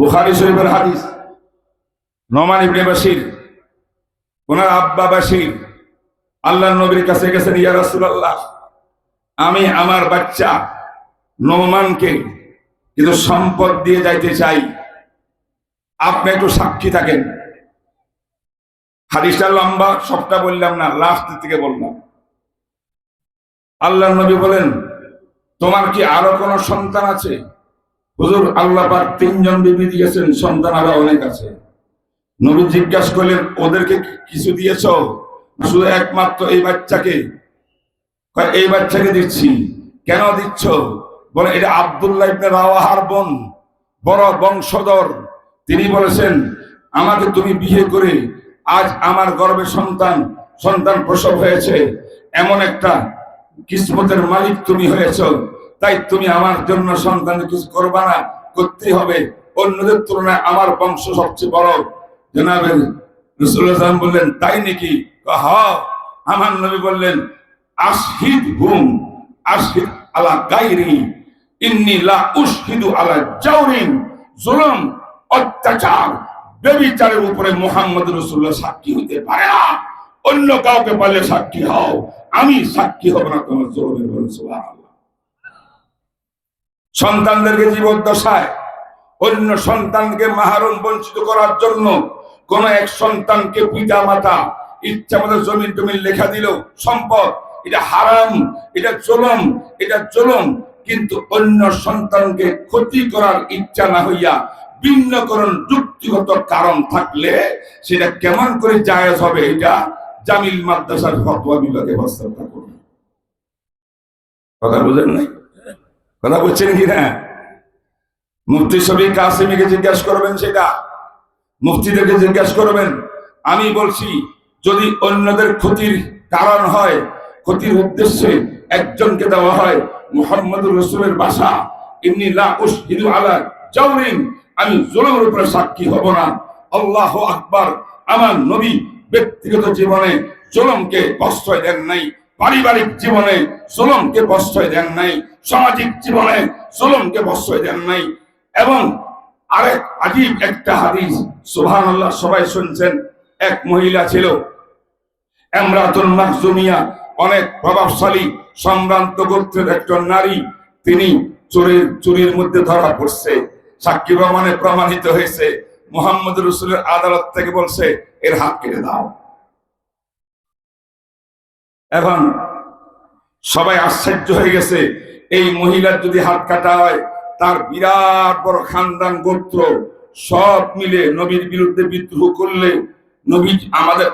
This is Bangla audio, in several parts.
বুখারি শরীফের হাদিস। নমান ইবনে বাসির ওনার আব্বা বাসির আল্লাহ নবীর কাছে গেছেন, ইয়া রাসূলুল্লাহ, আমি আমার বাচ্চা নোমানকে কিন্তু সম্পদ দিয়ে যাইতে চাই। আপনি একটু সাক্ষী থাকেন। হাদিসটা লম্বা, সবটা বললাম না লাস্ট থেকে বললাম। আল্লাহ নবী বলেন, তোমার কি আরও কোনো সন্তান আছে? হুজুর, আল্লাহ পাক তিনজন বিবি দিয়েছেন, সন্তান আরও অনেক আছে। নবী জিজ্ঞাসা করলেন, ওদেরকে কিছু দিয়েছ? শুধু একমাত্র এই বাচ্চাকে। এই বাচ্চাকে দিচ্ছি। কেন দিচ্ছ? বলে, এটা আব্দুল্লাহ ইবনে রাওয়াহার বোন, বড় বংশধর। তিনি বলেছেন, আমাকে তুমি বিয়ে করে আজ আমার গর্ভে সন্তান সন্তান প্রসব হয়েছে। এমন একটা কিসমতের মালিক তুমি হয়েছ। তাই তুমি আমার জন্য সন্তান কিছু করবা না, করতেই হবে। অন্যদের তুলনায় আমার বংশ সবচেয়ে বড়। জনাবের রসুল্লাহ বললেন, তাই নাকি? আমার নবী বললেন আসহিদ হুম আসহিদ আলা গাইরি উশহিদু আলা জুলুম, অত্যাচার বেবিচারের উপরে মোহাম্মদ রসুল্লাহ সাক্ষী হতে পারে না। অন্য কাউকে পারলে সাক্ষী হও। আমি সাক্ষী হব না তোমার জোরের বলে সুবহানাল্লাহ। সন্তানদেরকে জীবদ্দশায়, অন্য সন্তানকে মাহারম বঞ্চিত করার জন্য কোন এক সন্তানকে পিতা মাতা ইচ্ছা মতো জমিন টমিন লেখা দিল সম্পদ, এটা হারাম, এটা চলম এটা চলম কিন্তু অন্য সন্তানকে ক্ষতি করার ইচ্ছা না হইয়া ভিন্নকরণ যুক্তিগত কারণ থাকলে সেটা কেমন করে জায়েজ হবে এটা জামিল মাদ্রাসার ফতোয়া বিভাগে বাস্তবতা করবে। কথা বুঝেন নাই? কথা বুঝছেন কি না মুফতি শফিক কাসিমিকে জিজ্ঞাসা করবেন সেটা। মুফতিদেরকে জিজ্ঞাসা করবেন, আমি বলছি, যদি অন্যদের ক্ষতির কারণ হয়, ক্ষতির উদ্দেশ্যে একজনকে দেওয়া হয় মুহাম্মদুর রসুলের বাসা উশহিদু আলা আমি জুলুমের উপরে সাক্ষী হব না। আল্লাহ আকবার, আমার নবী ব্যক্তিগত জীবনে জুলুমকে প্রশ্রয় দেন নাই। পারিবারিক জীবনে জুলুমকে প্রশ্রয় দেন নাই, সামাজিক জীবনে জুলুমকে প্রশ্রয় দেন নাই। এবং আরেক আজীব একটা হাদিস, সুবহানাল্লাহ, সবাই শুনছেন। এক মহিলা ছিল, এমরাতুল মাকজুমিয়া অনেক প্রভাবশালী, সম্ভ্রান্ত গোত্রের একজন নারী। তিনি চুরির চুরির মধ্যে ধরা পড়ছে। সাক্ষী প্রমাণে প্রমাণিত হয়েছে, মোহাম্মদ রসুলের আদালত থেকে বলছে, এর হাত কেটে দাও। এখন সবাই আশ্চর্য হয়ে গেছে, এই মহিলার যদি হাত কাটা হয়, তার বিরাট বড় খানদান গোত্র সব মিলে নবীর বিরুদ্ধে বিদ্রোহ করলে নবী আমাদের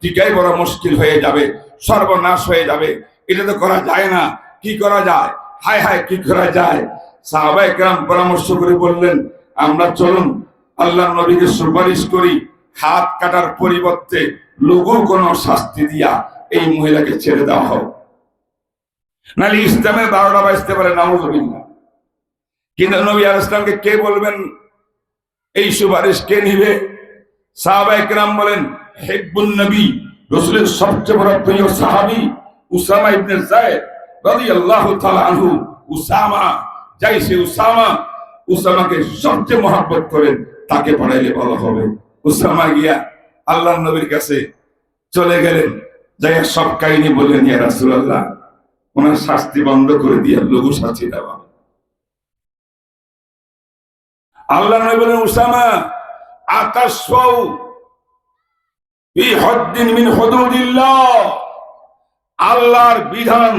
টিকাই বড় মুশকিল হয়ে যাবে, সর্বনাশ হয়ে যাবে। এটা তো করা যায় না। কি করা যায়? হায় হায়, কি করা যায়? সাহাবাই গ্রাম পরামর্শ করে বললেন, আমরা চলুন, আল্লাহ নবীকে সুপারিশ করি, হাত কাটার পরিবর্তে লঘু কোনো শাস্তি দিয়া। এই মহিলাকে ছেড়ে দেওয়া হোক নাহলে ইসলামের বারোটা বাজতে পারে, নাউজুবিল্লাহ। কিন্তু নবী আল ইসলামকে কে বলবেন? এই সুপারিশ কে নিবে? সাহাবাই কেরাম বলেন হেকবুল নবী, রসুলের সবচেয়ে বড় প্রিয় সাহাবি উসামা ইবনে তাআলা আনহু। উসামা উসামা, উসামাকে সবচেয়ে মহব্বত করেন, তাকে পড়াইলে ভালো হবে। উসামা গিয়া আল্লাহ নবীর কাছে চলে গেলেন। যাই সব কাহিনী বললেন ইয়া রাসূলুল্লাহ ওনার শাস্তি বন্ধ করে দিয়ে লঘু শাস্তি দেওয়া আল্লাহ বলেন, উসামা আল্লাহর বিধান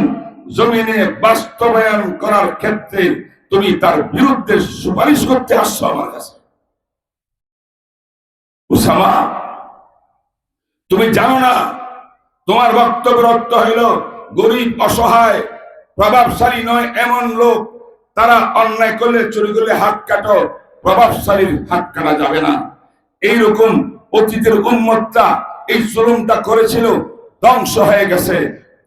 জমিনে বাস্তবায়ন করার ক্ষেত্রে তুমি তার বিরুদ্ধে সুপারিশ করতে আসছো আমার কাছে। উসামা, তুমি জানো না তোমার বক্তব্যের অর্থ হইল, গরিব, অসহায়, প্রভাবশালী নয়, এমন লোক, তারা অন্যায় করলে, চুরি করলে হাত কাটো, প্রভাবশালীর হাত কাটা যাবে না। এইরকম অতীতের উন্মত্তা এই জুলুমটা করেছিল, ধ্বংস হয়ে গেছে,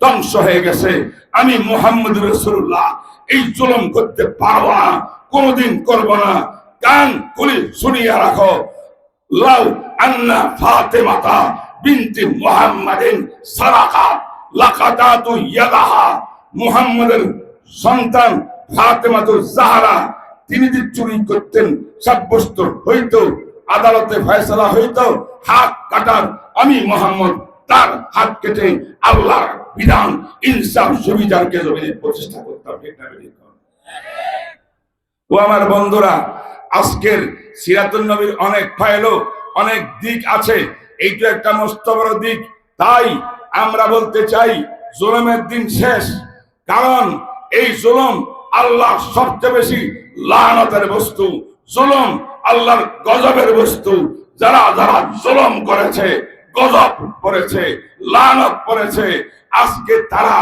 ধ্বংস হয়ে গেছে। আমি মোহাম্মদ রসুল্লাহ এই জুলুম করতে পারব না, কোনোদিন করব না। কান খুলে শুনিয়া রাখো। লাউ আন্না ফাতেমাতা বিনতি মুহাম্মাদিন সারাকাত লাকাতাতু ইয়াদাহা, মুহাম্মাদের সন্তান ফাতেমাতু জাহরা, তিনি যদি চুরি করতেন, সাব্যস্ত হইতো, আদালতে ফয়সলা হইতো, হাত কাটার আমি মোহাম্মদ, তার হাত কেটে আল্লাহর বিধান, ইনসাফ সুবিচারকে জমিনে প্রতিষ্ঠা করতাম? ও আমার বন্ধুরা, আজকের সিরাতুল নবীর অনেক ফাইলও অনেক দিক আছে এইটা একটা মস্ত বড় দিক। তাই আমরা বলতে চাই, জুলুমের দিন শেষ। কারণ এই জুলুম আল্লাহ সবচেয়ে বেশি লানতের বস্তু। জুলুম আল্লাহর গজবের বস্তু। যারা যারা জুলুম করেছে, গজব করেছে লানত পড়েছে, আজকে তারা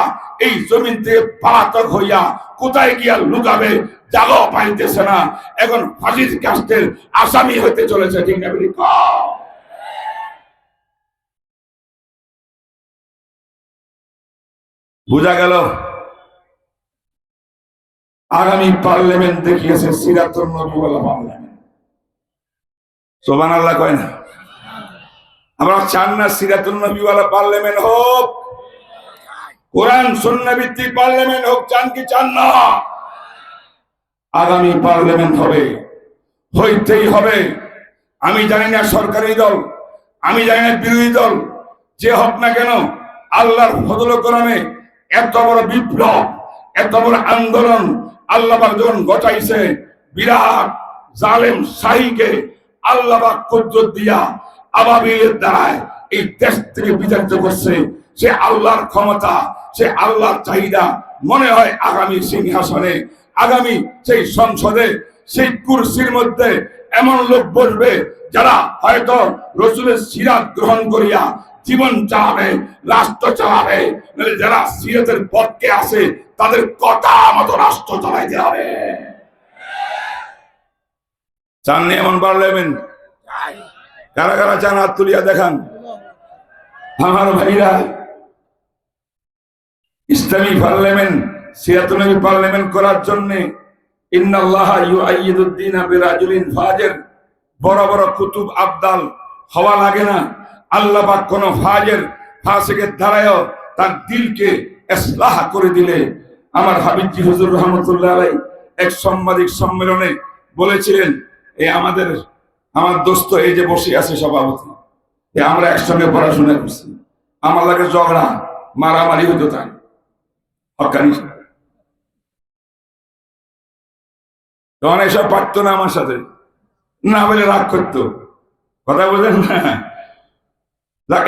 এই জমিন থেকে পালাতক হইয়া কোথায় গিয়া লুকাবে জাগাও পাইতেছে না। এখন ফাঁসির কাস্টের আসামি হইতে চলেছে ঠিক না। বোঝা গেল? আগামী পার্লামেন্ট দেখিয়েছে সিরাতুল নবী বলা পার্লামেন্ট। সোবান আল্লাহ কয় না? আমরা চান না সিরাতুল নবী ওয়ালা পার্লামেন্ট হোক। কোরআন সুন্নাহ ভিত্তিক পার্লামেন্ট হোক, চান কি চান না? আগামী পার্লামেন্ট হবে। হইতেই হবে। আমি জানি না সরকারি দল, আমি জানি না বিরোধী দল, যে হোক না কেন, আল্লাহর ফজল করমে এত বড় বিপ্লব, এত বড় আন্দোলন আল্লাহবাক যখন ঘটাইছে, বিরাট জালেম শাহীকে আল্লাহ পাক দিয়া আবাবিলের দ্বারায় এই দেশ থেকে বিতাড়িত করছে। সে আল্লাহর ক্ষমতা, সে আল্লাহর চাহিদা মনে হয় আগামী সিংহাসনে, আগামী সেই সংসদে, সেই কুরসির মধ্যে এমন লোক বসবে যারা হয়তো রসুলের সিরাত গ্রহণ করিয়া জীবন চালাবে, রাষ্ট্র চালাবে যারা সিরাতের পথকে আসে তাদের কথা মতো রাষ্ট্র চালাইতে হবে। চাননি এমন পার্লামেন্ট কারা কারা চান হাত তুলিয়া দেখান? আমার ভাইরা, ইসলামী পার্লামেন্ট সিরাতুনবী পার্লামেন্ট করার জন্য বড় বড় কুতুব আবদাল, হওয়া লাগে না। আল্লাহ পাক কোন ফাজের, ফাসিকের দ্বারায়ও তার দিলকে ইসলাহ করে দিলে। আমার হাবিবজি হুজুর রহমতুল্লাহ আলাই এক সাংবাদিক সম্মেলনে বলেছিলেন এই আমাদের, আমার দোস্ত এই যে বসে আছে সভাপতি, এ আমরা একসঙ্গে পড়াশোনা করছি। আমার লাগে ঝগড়া, মারামারি হতো তাই হকানি তখন এসব পারতো না আমার সাথে। না বলে রাগ করতো। কথা বলেন না?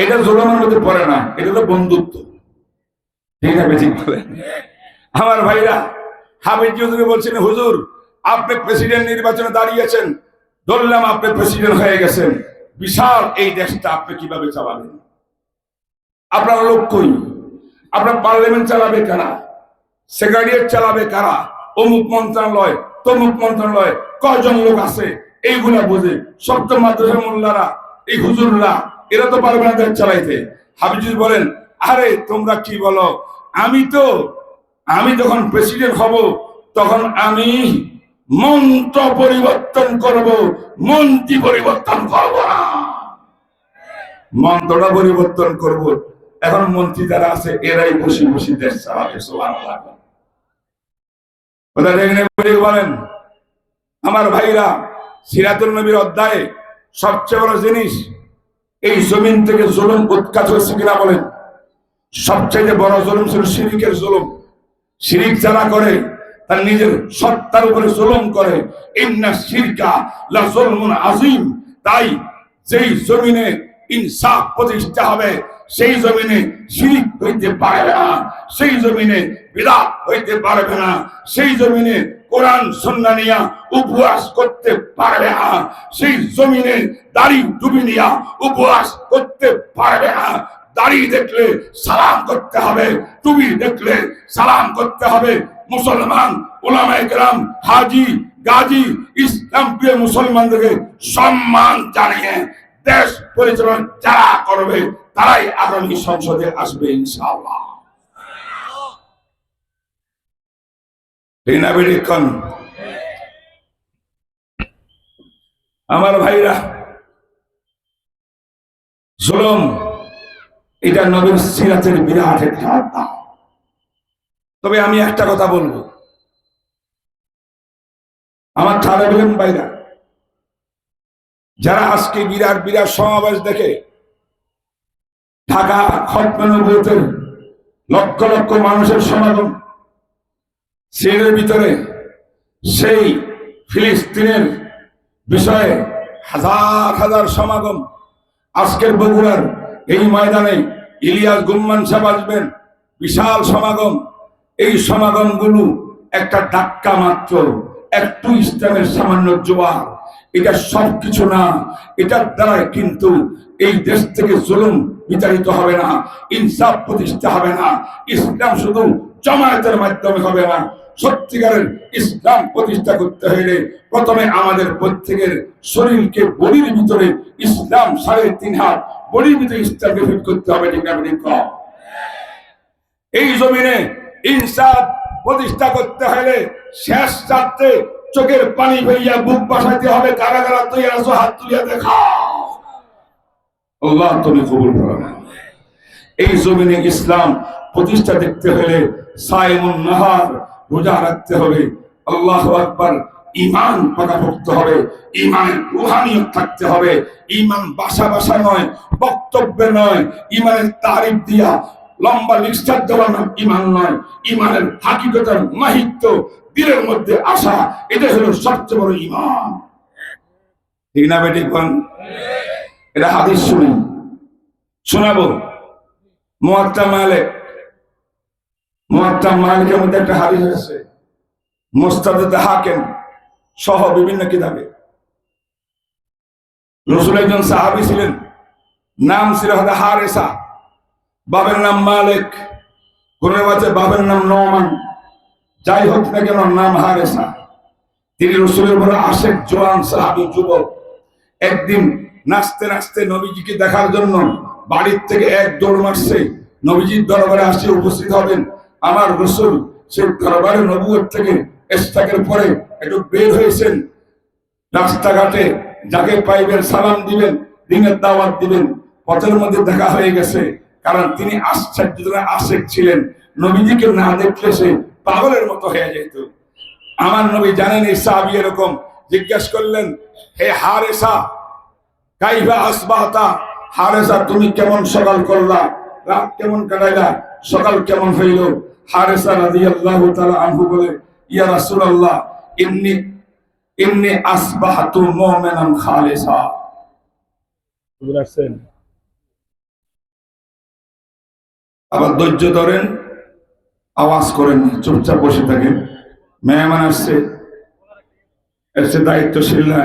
এটা জোলানোর মধ্যে পড়ে না, এটা তো বন্ধুত্ব। ঠিক বলে আমার ভাইরা হাবিজ চৌধুরী বলছেন, হুজুর, আপনি প্রেসিডেন্ট নির্বাচনে দাঁড়িয়েছেন, ধরলাম আপনি প্রেসিডেন্ট হয়ে গেছেন। বিশাল এই দেশটা আপনি কীভাবে চালাবেন? আপনার লক্ষ্যই আপনার পার্লামেন্ট চালাবে কারা? সেক্রেটারিয়েট চালাবে কারা? অমুক মন্ত্রণালয়, তমুক মন্ত্রণালয়, কয়জন লোক আছে? এইগুলা বোঝে সপ্ত মাদ্রাসা মোল্লারা, এই হুজুররা এরা তো পারবে না চালাইতে। হাবিজুর বলেন, আরে, তোমরা কি বলো? আমি তো, আমি যখন প্রেসিডেন্ট হব, তখন আমি মন্ত্র পরিবর্তন করব, মন্ত্রী পরিবর্তন করব না। মন্ত্রটা পরিবর্তন করব। এখন মন্ত্রী যারা আছে, এরাই বসে বসে দেশ চালাবে বলেন, আমার ভাইরা সিরাতুল নবীর অধ্যায়ে সবচেয়ে বড় জিনিস এই জমিন থেকে জুলুম উৎখাত হয়েছে কিনা বলেন? সবচেয়ে বড় জুলুম ছিল শিরিকের জুলুম। শিরিক যারা করে, তার নিজের সত্তার উপরে জুলুম করে। ইন্না শিরকা লা জুলমুন আজিম তাই যেই জমিনে ইনসাফ প্রতিষ্ঠা হবে, সেই জমিনে শিরিক হইতে পারবে না। সেই জমিনে বিরাট হইতে পারবে না। সেই জমিনে কোরআন, সন্না নিয়া উপবাস করতে পারবে না। সেই জমিনে দাড়ি ডুবি নিয়া উপবাস করতে পারবে না। দাড়ি দেখলে সালাম করতে হবে টুবি দেখলে সালাম করতে হবে। মুসলমান, ওলামায়ে কেরাম, হাজি, গাজী, ইসলাম প্রিয় মুসলমানদেরকে সম্মান জানিয়ে দেশ পরিচালনা যারা করবে, তারাই আগামী সংসদে আসবে ইনশাআল্লাহ। আমার ভাইরা, জুলুম, এটা নবীর সিরাতের বিরাট তবে আমি একটা কথা বলব। আমার খারাপ হলেন বাইরা যারা আজকে বিরাট বিরাট সমাবেশ দেখে ঢাকা খতমানুভূতের লক্ষ লক্ষ মানুষের সমাগম সেনের ভিতরে সেই ফিলিস্তিনের বিষয়ে হাজার হাজার সমাগম। আজকের বগুড়ার এই ময়দানে ইলিয়াস গুম্মান সাহেব আসবেন, বিশাল সমাগম। এই সমাগমগুলো একটা ধাক্কা মাত্র, একটু ইসলামের সামান্য জোয়ার। এটা সব কিছু না, এটার দ্বারা কিন্তু এই দেশ থেকে জুলুম বিচারিত হবে না, ইনসাফ প্রতিষ্ঠা হবে না। ইসলাম শুধু জমায়েতের মাধ্যমে হবে না। সত্যিকারের ইসলাম প্রতিষ্ঠা করতে হলে প্রথমে আমাদের প্রত্যেকের শরীরকে বলির ভিতরে ইসলাম সাড়ে তিন হাত বলির ভিতরে ইসলামকে ফিট করতে হবে এই জমিনে ইনসাফ প্রতিষ্ঠা করতে হলে শেষ চারটে চোখের পানি ফেলিয়া বুক বাসাইতে হবে, কারা কারা তুই আসো হাত তুলিয়া দেখা। তুমি করো এই জমিনে ইসলাম প্রতিষ্ঠা দেখতে হলে সাইমুন রোজা রাখতে হবে। আল্লাহ আকবার ইমান পাকাপোক্ত হবে। ইমানের রুহানিয়ত থাকতে হবে। ইমান বাসা বাসা নয় বক্তব্যে নয় ইমানের তারিফ দিয়া। লম্বা লিস্টার দেওয়া ইমান নয় ইমানের হাকিকতার মাহিত্য, দিলের মধ্যে আসা এটা হলো সবচেয়ে বড় ইমান ঠিক না বেটি এটা হাদিস শুনি। শোনাবো। মোয়াত্তা মালিক মোয়াত্তা মালিকের মধ্যে একটা হাদিস আছে। মোস্তাদ হাকেম সহ বিভিন্ন কিতাবে। রসুল একজন সাহাবি ছিলেন, নাম ছিল হয়তো হারেসা। বাবের নাম মালিক কোন আছে বাবের নাম নমান যাই হোক না কেন, নাম হারেসা। তিনি রসুলের উপরে আশেক জোয়ান সাহাবি যুবক। একদিন নাচতে নাচতে নবীজিকে দেখার জন্য বাড়ির থেকে এক দৌড় মারছে। নবীজির দরবারে আসে উপস্থিত হবেন আমার রসুল সেই দরবারে নবুয়ের থেকে এস্তাকের পরে একটু বের হয়েছেন। রাস্তাঘাটে যাকে পাইবেন, সালাম দিবেন, দিনের দাওয়াত দিবেন। পথের মধ্যে দেখা হয়ে গেছে, কারণ তিনি আশ্চর্য আশেক ছিলেন। নবীজিকে না দেখলে সে পাগলের মতো হয়ে যেত। আমার নবী জানেন এই এরকম। জিজ্ঞেস করলেন, হে হারেসা কাইবা আসবাহতা? হারেসা, তুমি কেমন সকাল করলা? রাত কেমন কাটাইলা? সকাল কেমন হইল? হারেসা রাদিয়াল্লাহু তাআলা আনহু বলে ইয়া রাসূলুল্লাহ ইন্নি ইন্নি আসবাহতু মুমিনান খালিসা। আবার ধৈর্য ধরেন আওয়াজ করেন চুপচাপ বসে থাকেন। মেহমান আসছে এসে দায়িত্বশীল না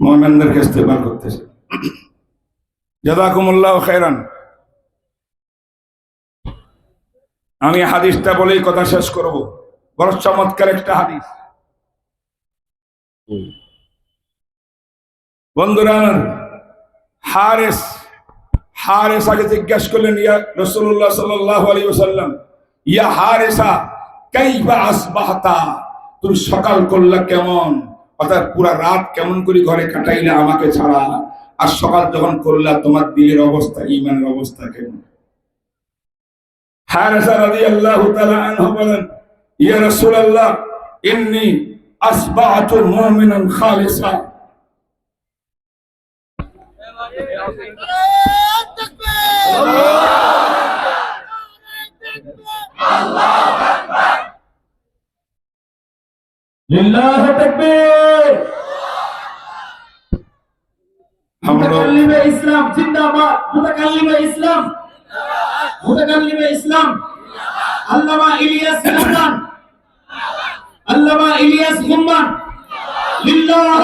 মোহামেনদেরকে ইস্তেমাল করতেছে। জাদাকুমুল্লাহ খেরান আমি হাদিসটা বলেই কথা শেষ করব। বড় চমৎকার একটা হাদিস। বন্ধুরা হারেস হারেস আগে জিজ্ঞেস করলেন ইয়া রসুল্লাহ সাল্লাহ আলী ওসাল্লাম ইয়া হারেসা কাইবা আসবাহতা? তুমি সকাল করলা কেমন? অর্থাৎ পুরা রাত কেমন করে ঘরে কাটাইলে আমাকে ছাড়া? আর সকাল যখন করলা তোমার দিলের অবস্থা ইমানের অবস্থা কেমন? حارثة رضي الله تعالى عنه قال يا رسول الله إني أصبعت مؤمنا خالصا. الله أكبر. لله تكبير الله. أكبر متكلم إسلام زندہ باد متكلم إسلام. মুতাকাল্লিমে ইসলাম। আল্লামা ইলিয়াস গুম্মান আল্লামা ইলিয়াস গুম্মান লিল্লাহ